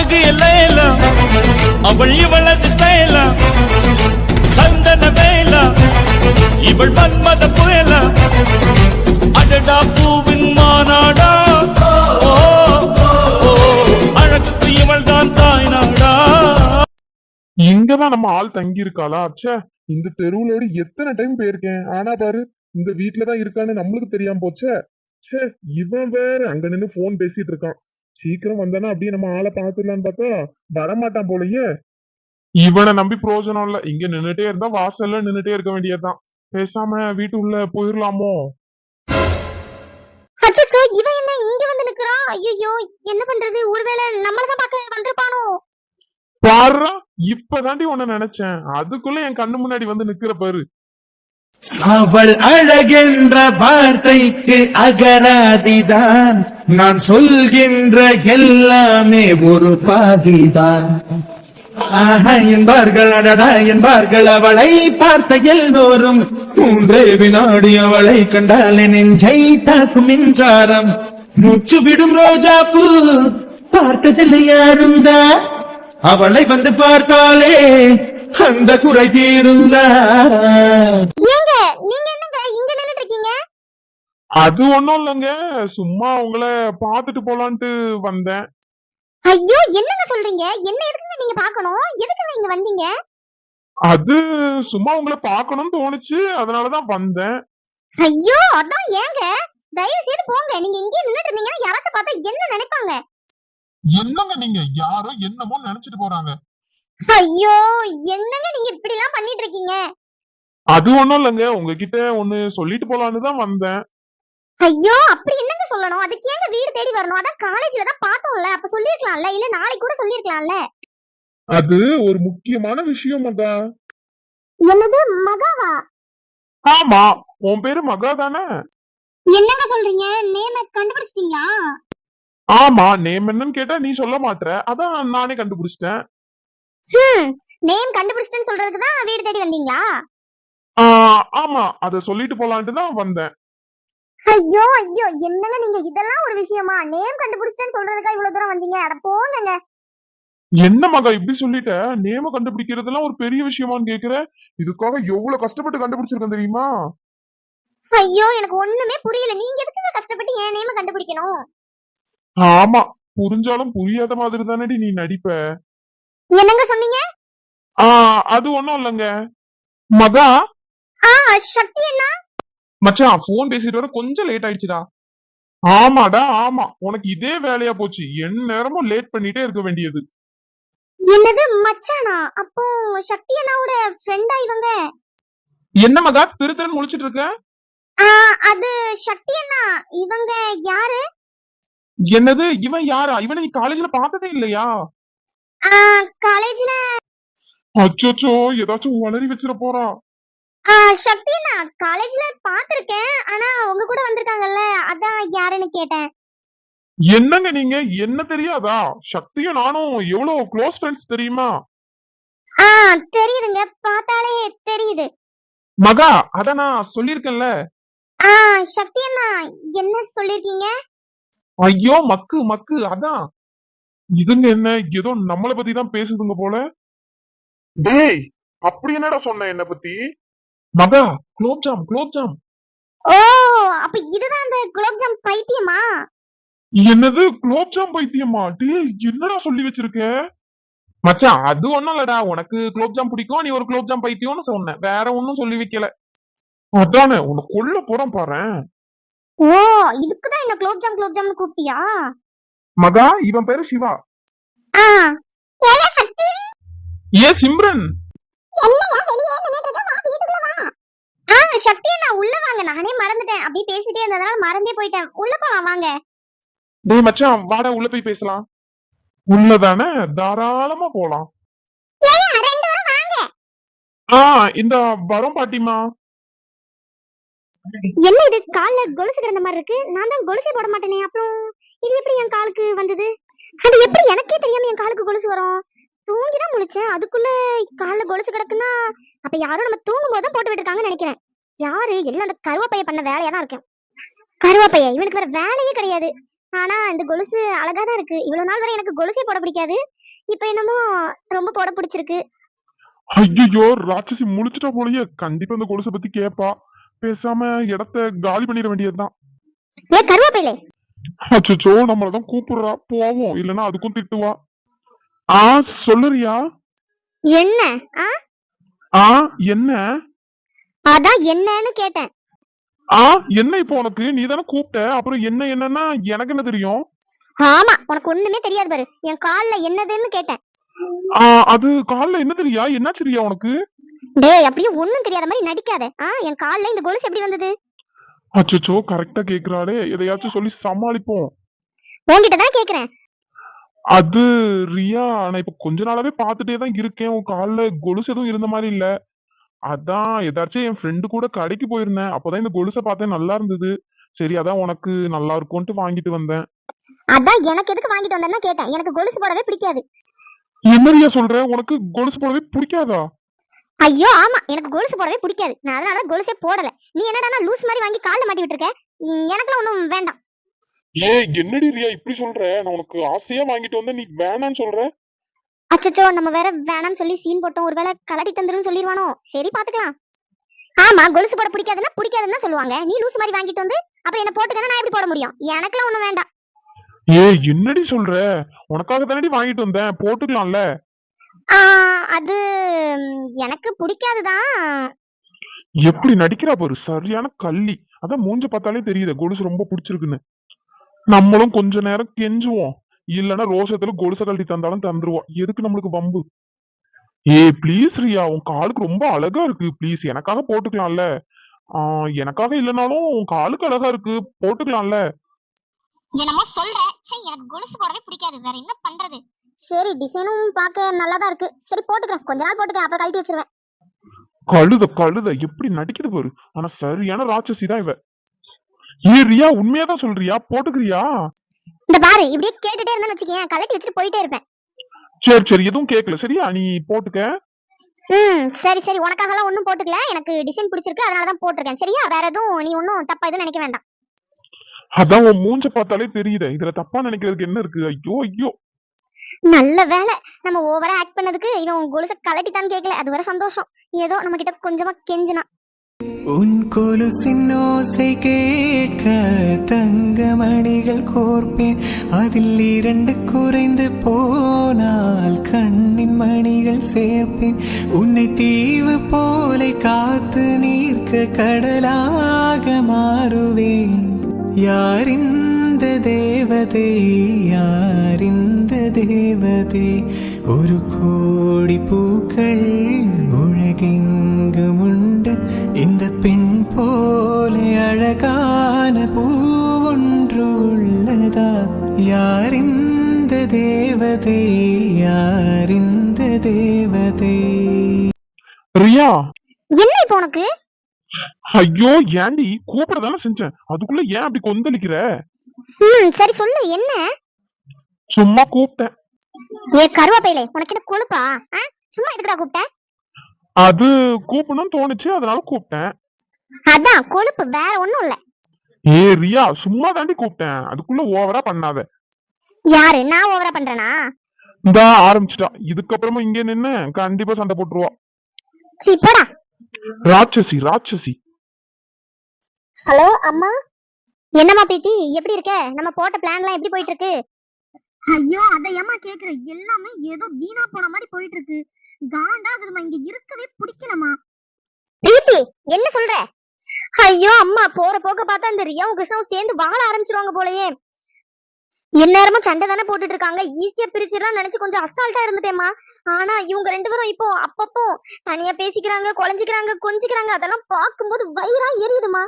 அழகு எல்லாம் அவள் இவளது ஸ்டைலா சந்தன வேலா இவள் மன்மத புயலா அடடா பூவின் மாநாடா அழகுக்கு இவள் தான் தாய் நாடா இங்கதான் நம்ம ஆள் தங்கி இருக்காளா ச்சே இந்த தெருவுல ஏறி எத்தனை டைம் போயிருக்கேன்? ஆனா பாரு இந்த வீட்டுலதான் இருக்கான்னு நம்மளுக்கு தெரியாம போச்சே. ச்சே இவன் வேற. அங்க நின்னு போன் பேசிட்டு இருக்கான். சீக்கிரம் வந்தானா அப்படியே நம்ம ஆளை பாத்துடலான்னு பார்த்தா வரமாட்டான் போலயே. இவனை நம்பி பிரயோஜனம் இல்ல. இங்க நின்னுட்டே இருந்தா வாசல்ல நின்னுட்டே இருக்க வேண்டியதுதான். பேசாம வீட்டுக்குள்ள போயிடலாமோ அச்சச்சோ இவன் என்ன இங்க வந்து நிக்கிறான் ஐயோ என்ன பண்றது? ஒருவேளை நம்மளதான் பார்க்க வந்திருப்பானோ? பாருடா இப்பதாண்டி உன்னை நினைச்சேன். அதுக்குள்ள என் கண்ணு முன்னாடி வந்து நிக்கிற பாரு. அவள் அழகென்ற வார்த்தைக்கு அகராதிதான். நான் சொல்கின்ற எல்லாமே ஒரு பாதிதான். என்பார்கள் அடடா என்பார்கள் அவளை பார்த்த எல்லோரும் மூன்றே வினாடி அவளை கண்டால் நெஞ்சை தாக்கும் மின்சாரம். மூச்சு விடும் ரோஜா பூ பார்த்ததில்லை யாரும் அவளை வந்து பார்த்தாலே அந்த குறை தீருந்தா ஏங்க நீங்க என்னங்க இங்க நின்னுட்டு இருக்கீங்க? அது ஒண்ணும் இல்லைங்க. சும்மா உங்கள பாத்துட்டு போலான்ட்டு வந்தேன். ஐயோ என்னங்க சொல்றீங்க? என்ன எதுக்குங்க நீங்க பார்க்கணும்? எதுக்குங்க இங்க வந்தீங்க? அது சும்மா உங்களை பார்க்கணும்னு தோணுச்சு. அதனாலதான் வந்தேன். ஐயோ அதான் ஏங்க. தயவு செய்து போங்க. நீங்க இங்கே நின்னுட்டு இருந்தீங்கன்னா யாராச்சும் பார்த்தா என்ன நினைப்பாங்க? என்னங்க நீங்க? யாரோ என்னமோ நினைச்சிட்டு போறாங்க. ஐயோ என்னங்க நீங்க இப்படி எல்லாம் பண்ணிட்டு இருக்கீங்க அது ஒண்ணும் இல்லைங்க. உங்ககிட்ட ஒண்ணு சொல்லிட்டு போலான்னு தான் வந்தேன். ஐயோ அப்படி என்னங்க சொல்லணும்? அதுக்கு ஏங்க வீடு தேடி வரணும்? அதான் காலேஜ்ல தான் பார்த்தோம்ல. அப்ப சொல்லிருக்கலாம்ல? இல்ல நாளைக்கு கூட சொல்லிருக்கலாம்ல? அது ஒரு முக்கியமான விஷயம் மகா. என்னது? மகாவா? ஆமா. உன் பேரு மகா தானே? என்னங்க சொல்றீங்க? நேம கண்டுபிடிச்சிட்டீங்களா? ஆமா. நேம் என்னன்னு கேட்டா நீ சொல்ல மாட்ற. அதான் நானே கண்டுபிடிச்சிட்டேன். நேம் கண்டுபிடிச்சிட்டேன்னு சொல்றதுக்கு தான் வீடு தேடி வந்தீங்களா? ஆமா அத சொல்லிட்டு போலான்ட்டு தான் வந்தேன். ஐயோ ஐயோ என்னங்க நீங்க? இதெல்லாம் ஒரு விஷயமா? நேம் கண்டுபிடிச்சிட்டேன்னு சொல்றதுக்கா இவ்வளவு தூரம் வந்தீங்க? அட போங்கங்க. என்ன மகா இப்படி சொல்லிட்ட? நேம கண்டுபிடிக்கிறதெல்லாம் ஒரு பெரிய விஷயமான்னு கேக்குற? இதுக்காக எவ்வளவு கஷ்டப்பட்டு கண்டுபிடிச்சிருக்கேன் தெரியுமா? ஐயோ எனக்கு ஒண்ணுமே புரியல. நீங்க எதுக்குங்க கஷ்டப்பட்டு என் நேம கண்டுபிடிக்கணும்? ஆமா புரிஞ்சாலும் புரியாத மாதிரி தானடி நீ நடிப்ப. என்னங்க சொன்னீங்க? ஆ அது ஒண்ணும் இல்லைங்க. மகா? ஆ சக்தி என்ன மச்சான் போன் பேசிட்டு வர கொஞ்சம் லேட் ஆயிடுச்சுடா. ஆமாடா ஆமா. உனக்கு இதே வேலையா போச்சு. என் நேரமும் லேட் பண்ணிட்டே இருக்க வேண்டியது. என்னது மச்சானா? அப்போ சக்தி அண்ணாவோட ஃப்ரெண்டா இவங்க? என்ன மகா திரு திருன்னு முழிச்சிட்டு இருக்க? ஆ, அது சக்தி அண்ணா. இவங்க யாரு? என்னது இவன் யாரா? இவனை நீ காலேஜ்ல பார்த்ததே இல்லையா? காலேஜ்ல அச்சோச்சோ ஏதாச்சும் வளரி வச்சிட போறா. சக்தி அண்ணா காலேஜ்ல பாத்திருக்கேன். ஆனா உங்க கூட வந்திருக்காங்கல்ல அதான் யாருன்னு கேட்டேன். என்னங்க நீங்க? என்ன தெரியாதா? சக்தியும் நானும் எவ்வளவு க்ளோஸ் ஃப்ரெண்ட்ஸ் தெரியுமா? ஆ தெரியுதுங்க. பார்த்தாலே தெரியுது. மகா அத நான் சொல்லியிருக்கேன்ல ஆ சக்தி அண்ணா என்ன சொல்லிருக்கீங்க? ஐயோ மக்கு மக்கு அதான். இதுங்க என்ன? ஏதோ நம்மள பத்தி தான் பேசுதுங்க போல. டேய் அப்படி என்னடா சொன்ன என்ன பத்தி? மகா குலோப் ஜாம் குலோப் ஜாம். ஓ அப்ப இதுதான் அந்த குலோப் ஜாம் பைத்தியமா? என்னது? குலோப் ஜாம் பைத்தியமா? டேய் என்னடா சொல்லி வச்சிருக்க? மச்சான் அது ஒண்ணும் இல்லடா. உனக்கு குலோப் ஜாம் பிடிக்கும் நீ ஒரு குலோப் ஜாம் பைத்தியம்னு சொன்ன. வேற ஒண்ணும் சொல்லி வைக்கல. அதானே உன்னை கொல்ல போறேன் பாரேன். ஓ இதுக்குதான் என்ன குலோப் ஜாம் குலோப் ஜாம்னு கூப்பிட்டியா? மகா இவன் பேரு சிவா. ஏ சிம்ரன். சக்தி அண்ணா உள்ள வாங்க. நானே மறந்துட்டேன். அப்படியே பேசிட்டே இருந்ததால மறந்தே போயிட்டேன். உள்ள போலாம் வாங்க. டேய் மச்சான் வாடா உள்ள போய் பேசலாம். உள்ளதானே தாராளமா போலாம். ஆ இந்த வரோம் பாட்டிமா என்ன இது? கால்ல கொலுசு கிடந்த மாதிரி இருக்கு. நான் தான் கொலுசே போட மாட்டேனே அப்புறம்? இது எப்படி என் காலுக்கு வந்தது? அது எப்படி எனக்கே தெரியாம என் காலுக்கு கொலுசு வரும்? தூங்கி தான் முழிச்சேன். அதுக்குள்ள கால்ல கொலுசு கிடக்குன்னா அப்ப யாரும் நம்ம தூங்கும் போது தான் போட்டு விட்டுருக்காங்கன்னு நினைக்கிறேன். யாரு? எல்லாம் அந்த கருவாப்பைய பண்ண வேலையா தான் இருக்கேன் கருவாப்பைய? இவனுக்கு வேற வேலையே கிடையாது. ஆனா இந்த கொலுசு அழகா தான் இருக்கு. இவ்வளவு நாள் வரை எனக்கு கொலுசே போட பிடிக்காது. இப்போ என்னமோ ரொம்ப போட பிடிச்சிருக்கு. ஐயோ ராட்சசி முழிச்சிட்டா போலயே. கண்டிப்பா இந்த கொலுசை பத்தி கேப்பா. பேசாம இடத்த காலி பண்ணிட வேண்டியதுதான். ஏ கருவேப்பிலை அச்சோ நம்மளதான் கூப்பிடுறா. போவோம். இல்லைன்னா அதுக்கும் திட்டுவா. ஆ சொல்லுறியா? என்ன? ஆ? ஆ என்ன? அதான் என்னன்னு கேட்டேன். ஆ என்ன இப்போ உனக்கு? நீ தானே கூப்பிட்ட. அப்புறம் என்ன என்னன்னா எனக்கு என்ன தெரியும்? ஆமா உனக்கு ஒண்ணுமே தெரியாது பாரு. என் கால்ல என்னதுன்னு கேட்டேன். ஆ அது கால்ல என்ன தெரியா? என்னாச்சு ரியா உனக்கு? டேய் அப்படியே ஒண்ணும் தெரியாத மாதிரி நடிக்காத. ஆ என் கால்ல இந்த கொலுசு எப்படி வந்தது? அச்சோ கரெக்டா கேக்குறாளே. எதையாச்சும் சொல்லி சமாளிப்போம். உன்கிட்ட தான் கேக்குறேன். அது ரியா நான் இப்ப கொஞ்ச நாளாவே பார்த்துட்டே தான் இருக்கேன். உன் கால்ல கொலுசு எதுவும் இருந்த மாதிரி இல்ல. அதான் ஏதாச்சும் என் ஃப்ரெண்டு கூட கடைக்கு போயிருந்தேன். அப்பதான் இந்த கொலுசை பார்த்தேன் நல்லா இருந்தது. சரி அதான் உனக்கு நல்லா இருக்கும்ட்டு வாங்கிட்டு வந்தேன். அதான் எனக்கு எதுக்கு வாங்கிட்டு வந்தேன்னா கேட்டேன். எனக்கு கொலுசு போடவே பிடிக்காது. என்ன ரியா சொல்ற? உனக்கு கொலுசு போடவே பிடிக்காதா? ஐயோ ஆமா. எனக்கு கொலுசு போடவே பிடிக்காது. நான் அதனால கொலுசே போடல. நீ என்னடா லூஸ் மாதிரி வாங்கி கால்ல மாட்டி விட்டுருக்க? ம், எனக்கெல்லாம் ஒண்ணும் வேண்டாம். ஏ என்னடி ரியா இப்படி சொல்ற? நான் உனக்கு ஆசையா வாங்கிட்டு வந்தேன். நீ வேணான்னு சொல்ற? அச்சச்சோ நம்ம வேற வேணாம்னு சொல்லி சீன் போட்டோம். ஒருவேளை கலட்டி தந்துரும் சொல்லிடுவானோ சரி பாத்துக்கலாம். ஆமா கொலுசு போட பிடிக்காதுன்னா பிடிக்காதுன்னு தான் சொல்லுவாங்க. நீ லூஸ் மாதிரி வாங்கிட்டு வந்து அப்புறம் என்ன போட்டுக்கன்னா நான் எப்படி போட முடியும்? எனக்கெல்லாம் ஒண்ணும் வேண்டாம். ஏ என்னடி சொல்ற? உனக்காக தானடி வாங்கிட்டு வந்தேன். போட்டுக்கலாம்ல. அது எனக்கு பிடிக்காதுதான் எப்படி நடிக்கிறா பாரு சரியான கள்ளி. அதான் மூஞ்ச பார்த்தாலே தெரியுது கொலுசு ரொம்ப பிடிச்சிருக்குன்னு. நம்மளும் கொஞ்ச நேரம் கெஞ்சுவோம். இல்லைன்னா ரோஷத்துல கொலுசை கழட்டி தந்தாலும் தந்துருவோம் எதுக்கு நம்மளுக்கு வம்பு? ஏ ப்ளீஸ் ரியா உன் காலுக்கு ரொம்ப அழகா இருக்கு. ப்ளீஸ் எனக்காக போட்டுக்கலாம்ல. ஆ, எனக்காக இல்லைனாலும் உன் காலுக்கு அழகா இருக்கு. போட்டுக்கலாம்ல. என்னமோ சொல்ற. சரி எனக்கு கொலுசு போடவே பிடிக்காது. வேற என்ன பண்றது? சரி டிசைனும் பார்க்க நல்லா தான் இருக்கு. சரி போட்டுக்கிறேன். கொஞ்ச நாள் போட்டுக்கிறேன். அப்புறம் கழட்டி வச்சிருவேன். கழுத கழுத எப்படி நடிக்குது பாரு. ஆனா சரியான ராட்சசி தான் இவ. ஏ ரியா உண்மையாதான் சொல்றியா? போட்டுக்கிறியா? இந்த பாரு இப்படியே கேட்டுட்டே இருந்தேன்னு வச்சுக்கேன் கழட்டி வச்சுட்டு போயிட்டே இருப்பேன். சரி சரி எதுவும் கேட்கல. சரியா? நீ போட்டுக்க. ம் சரி சரி. உனக்காகலாம் ஒன்றும் போட்டுக்கல. எனக்கு டிசைன் பிடிச்சிருக்கு. அதனால தான் போட்டிருக்கேன். சரியா? வேற எதுவும் நீ ஒன்றும் தப்பா எதுவும் நினைக்க வேண்டாம். அதான் உன் மூஞ்ச பார்த்தாலே தெரியுது. இதுல தப்பா நினைக்கிறதுக்கு என்ன இருக்கு? ஐயோ ஐயோ. நல்ல வேலை. நம்ம ஓவரா ஆக்ட் பண்ணதுக்கு இவன் உன் கொலுசை கலட்டித்தான்னு கேட்கல அது வர சந்தோஷம். ஏதோ நம்ம கிட்ட கொஞ்சமா கெஞ்சினா. உன் கொலுசின் ஓசை கேட்க தங்கமணிகள் கோர்ப்பேன். அதில் இரண்டு குறைந்து போனால் கண்ணின் மணிகள் சேர்ப்பேன். உன்னை தீவு போல காத்து நீர்க்க கடலாக மாறுவேன். யாரிந்த தேவதை யாரிந்த தேவதே ஒரு கோடி பூக்கள் உலகெங்கும் உண்டு இந்த பெண் போல அழகான பூ ஒன்று உள்ளதா? யாரிந்த தேவதே யாரிந்த தேவதே? ரியா? என்ன இப்போ உனக்கு? ஐயோ ஏண்டி? கூப்பிட தானே செஞ்சேன். அதுக்குள்ள ஏன் அப்படி கொந்தளிக்கிற? ம் சரி சொல்லு என்ன? சும்மா கூப்பிட்டேன். ஏ கருவாப்பையிலே உனக்கு என்ன கொழுப்பா? ஆ? சும்மா எதுக்குடா கூப்பிட்ட? அது கூப்பிடணும்னு தோணுச்சு அதனால கூப்பிட்டேன். அதான் கொழுப்பு வேற ஒண்ணும் இல்ல. ஏ ரியா சும்மா தாண்டி கூப்பிட்டேன். அதுக்குள்ள ஓவரா பண்ணாத. யாரு? நான் ஓவரா பண்றேனா? இந்தா ஆரம்பிச்சிட்டா. இதுக்கப்புறமா இங்க நின்னு கண்டிப்பா சண்டை போட்டுருவா. சீ போடா. ராட்சசி ராட்சசி. ஹலோ அம்மா? என்னம்மா பிரீத்தி எப்படி இருக்க? நம்ம போட்ட பிளான்லாம் எப்படி போயிட்டு இருக்கு? ஐயோ அதை ஏமா கேக்குற? எல்லாமே ஏதோ வீணா போன மாதிரி போயிட்டு இருக்கு காண்டா அதுமா இங்க இருக்கவே பிடிக்கலமா பிரீத்தி என்ன சொல்ற? ஐயோ அம்மா போற போக்க பார்த்தா இந்த ரியாவும் கிருஷ்ணாவும் சேர்ந்து வாழ ஆரம்பிச்சிருவாங்க போலயே. எந்நேரமும் சண்டை தானே போட்டுட்டு இருக்காங்க ஈஸியா பிரிச்சிடலாம் நினைச்சு கொஞ்சம் அசால்ட்டா இருந்துட்டேம்மா. ஆனா இவங்க ரெண்டு பேரும் இப்போ அப்பப்போ தனியா பேசிக்கிறாங்க குழஞ்சிக்கிறாங்க கொஞ்சிக்கிறாங்க. அதெல்லாம் பார்க்கும்போது வயிறா எரியுதுமா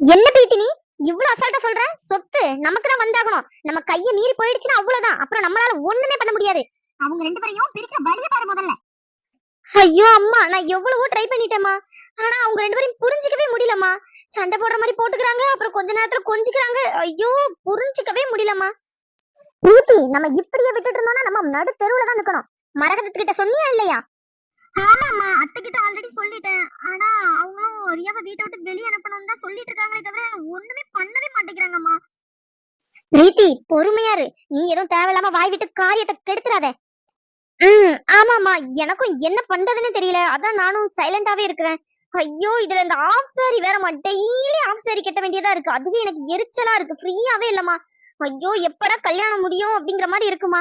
என்ன பிரீத்தி நீ? இவ்வளவு அசால்ட்டா சொல்ற? சொத்து நமக்கு தான் வந்தாகணும். நம்ம கைய மீறி போயிடுச்சுன்னா அவ்வளவுதான். அப்புறம் நம்மளால ஒண்ணுமே பண்ண முடியாது. அவங்க ரெண்டு பேரையும் பிரிக்கிற வழிய பாரு முதல்ல. ஐயோ அம்மா நான் எவ்வளவோ ட்ரை பண்ணிட்டேம்மா. ஆனா அவங்க ரெண்டு பேரையும் புரிஞ்சுக்கவே முடியலம்மா. சண்டை போடுற மாதிரி போட்டுக்கிறாங்க அப்புறம் கொஞ்ச நேரத்துல கொஞ்சிக்கிறாங்க. ஐயோ புரிஞ்சுக்கவே முடியலம்மா. பிரீத்தி நம்ம இப்படியே விட்டுட்டு இருந்தோம்னா நம்ம நடு தெருவுல தான் நிக்கணும். மரகதத்து கிட்ட சொன்னியா இல்லையா? ஆமாம்மா அத்தை கிட்ட ஆல்ரெடி சொல்லிட்டேன் ஆனா அவங்களும் ரியாவை வீட்டை விட்டு வெளியே அனுப்பணும் தான் சொல்லிட்டு இருக்காங்களே தவிர ஒண்ணுமே பண்ணவே மாட்டேங்கிறாங்கம்மா. பிரீத்தி பொறுமையாரு நீ எதுவும் தேவையில்லாம வாய் விட்டு காரியத்தை கெடுத்துறாத. ம் ஆமாமா எனக்கும் என்ன பண்றதுன்னு தெரியல. அதான் நானும் சைலண்டாவே இருக்கிறேன். ஐயோ இதுல இந்த ஆஃப் சாரி வேறமா டெய்லி ஆஃப் சாரி கட்ட வேண்டியதா இருக்கு. அதுவே எனக்கு எரிச்சலா இருக்கு. ஃப்ரீயாவே இல்லம்மா. ஐயோ எப்படா கல்யாணம் முடியும் அப்படிங்கிற மாதிரி இருக்குமா?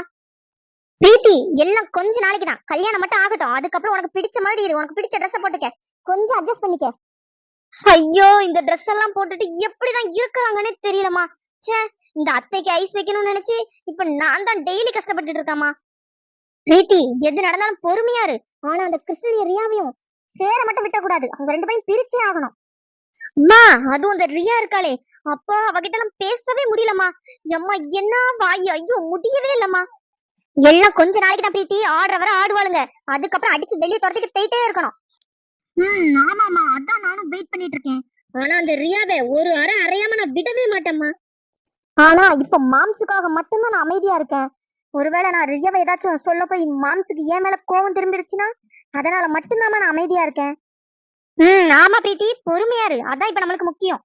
பிரீத்தி எல்லாம் கொஞ்ச நாளைக்கு தான் கல்யாணம் மட்டும் ஆகட்டும். அதுக்கப்புறம் உனக்கு பிடிச்ச மாதிரி இரு. உனக்கு பிடிச்ச ட்ரெஸ்ஸை போட்டுக்க. கொஞ்சம் அட்ஜஸ்ட் பண்ணிக்க. ஐயோ இந்த ட்ரெஸ் எல்லாம் போட்டுட்டு எப்படிதான் இருக்கிறாங்கன்னே தெரியலமா ச்சே இந்த அத்தைக்கு ஐஸ் வைக்கணும்னு நினைச்சு இப்ப நான் தான் டெய்லி கஷ்டப்பட்டுட்டு இருக்கேம்மா. பிரீத்தி எது நடந்தாலும் பொறுமையா இரு. ஆனா அந்த கிருஷ்ணனிய ரியாவையும் சேர மட்டும் விட்டக்கூடாது. அவங்க ரெண்டு பேரும் பிரிச்சே ஆகணும். அம்மா அதுவும் அந்த ரியா இருக்காளே. அப்பா அவகிட்ட எல்லாம் பேசவே முடியலம்மா. எம்மா என்ன வாய்? ஐயோ முடியவே இல்லம்மா. எல்லாம் கொஞ்ச நாளைக்கு தான் பிரீத்தி ஆடுற வர ஆடுவாளுங்க. அதுக்கப்புறம் அடிச்சு வெளியே துரத்திட்டு போயிட்டே இருக்கணும். ம் ஆமாமா அதான் நானும் வெயிட் பண்ணிட்டு இருக்கேன் ஆனா அந்த ரியாவை ஒரு அரை அறையாம நான் விடவே மாட்டேம்மா. ஆனா இப்ப மாம்சுக்காக மட்டும்தான் நான் அமைதியா இருக்கேன். ஒருவேளை நான் ரியாவை ஏதாச்சும் சொல்ல போய் மாம்சுக்கு ஏன் மேல கோவம் திரும்பிடுச்சுன்னா அதனால மட்டும்தாம்மா நான் அமைதியா இருக்கேன். ம் ஆமா பிரீத்தி. பொறுமையாரு அதான் இப்ப நம்மளுக்கு முக்கியம்.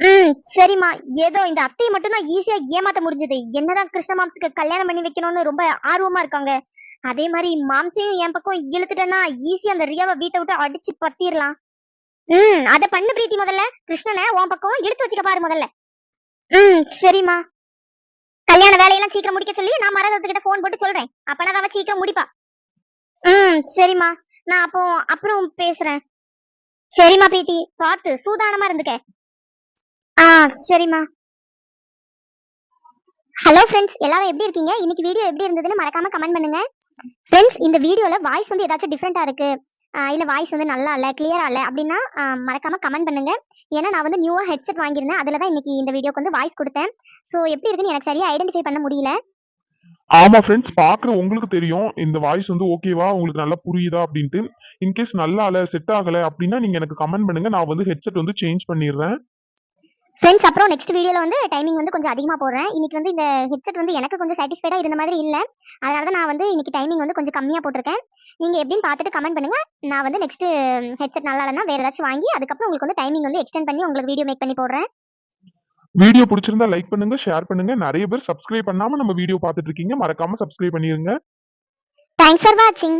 ம் சரிம்மா. ஏதோ இந்த அத்தையை மட்டும் தான் ஈஸியா ஏமாத்த முடிஞ்சது. என்னதான் கிருஷ்ண மாம்சுக்கு கல்யாணம் பண்ணி வைக்கணும்னு ரொம்ப ஆர்வமா இருக்காங்க. அதே மாதிரி மாம்சையும் என் பக்கம் இழுத்துட்டேன்னா ஈஸியா அந்த ரியாவை வீட்டை விட்டு அடிச்சு பத்திரலாம். ம் அத பண்ணு பிரீத்தி முதல்ல. கிருஷ்ணனை உன் பக்கம் எடுத்து வச்சுக்க பாரு முதல்ல. ம் சரிம்மா. கல்யாண வேலையெல்லாம் சீக்கிரம் முடிக்க சொல்லி நான் மரகதத்துக்கிட்ட ஃபோன் போட்டு சொல்றேன். அப்பனா அவ சீக்கிரம் முடிப்பா. ம் சரிம்மா. நான் அப்போ அப்புறம் பேசுறேன். சரிம்மா பிரீத்தி. பார்த்து சூதானமா இருந்துக்க. ஆ சரிம்மா. ஹலோ ஃப்ரெண்ட்ஸ் எல்லாரும் எப்படி இருக்கீங்க? இன்னைக்கு வீடியோ எப்படி இருந்ததுன்னு மறக்காம கமெண்ட் பண்ணுங்க. ஃப்ரெண்ட்ஸ் இந்த வீடியோல வாய்ஸ் வந்து ஏதாச்சும் டிஃப்ரெண்டா இருக்கு. இல்லை இல்ல வாய்ஸ் வந்து நல்லா இல்ல கிளியரா இல்ல அப்படின்னா மறக்காமல் மறக்காம கமெண்ட் பண்ணுங்க. ஏன்னா நான் வந்து நியூவா ஹெட்செட் வாங்கியிருந்தேன். அதுல தான் இன்னைக்கு இந்த வீடியோக்கு வந்து வாய்ஸ் கொடுத்தேன். ஸோ எப்படி இருக்குன்னு எனக்கு சரியா ஐடென்டிஃபை பண்ண முடியல. ஆமா ஃப்ரெண்ட்ஸ் பாக்குற உங்களுக்கு தெரியும். இந்த வாய்ஸ் வந்து ஓகேவா உங்களுக்கு நல்லா புரியுதா? அப்படின்ட்டு. இன்கேஸ் நல்லா இல்ல செட் ஆகல அப்படின்னா நீங்க எனக்கு கமெண்ட் பண்ணுங்க. நான் வந்து ஹெட்செட் வந்து சேஞ்ச் பண்ணிடுறேன். ஃப்ரெண்ட்ஸ் அப்புறம் நெக்ஸ்ட் வீடியோல வந்து டைமிங் வந்து கொஞ்சம் அதிகமாக போடுறேன். இன்னைக்கு வந்து இந்த ஹெட்செட் வந்து எனக்கு கொஞ்சம் சாட்டிஸ்ஃபைடா இருந்த மாதிரி இல்லை. அதனால தான் நான் வந்து இன்னைக்கு டைமிங் வந்து கொஞ்சம் கம்மியாக போட்டிருக்கேன். நீங்க எப்படின்னு பார்த்துட்டு கமெண்ட் பண்ணுங்க. நான் வந்து நெக்ஸ்ட் ஹெட்செட் நல்லா இல்லைன்னா வேற ஏதாச்சும் வாங்கி அதுக்கப்புறம் உங்களுக்கு வந்து டைமிங் வந்து எக்ஸ்டெண்ட் பண்ணி உங்களுக்கு வீடியோ மேக் பண்ணி போடுறேன். வீடியோ பிடிச்சிருந்தா லைக் பண்ணுங்க ஷேர் பண்ணுங்க. நிறைய பேர் சப்ஸ்கிரைப் பண்ணாம நம்ம வீடியோ பார்த்துட்டு இருக்கீங்க. மறக்காம சப்ஸ்கிரைப் பண்ணிருங்க. தேங்க்ஸ் ஃபார் வாட்சிங்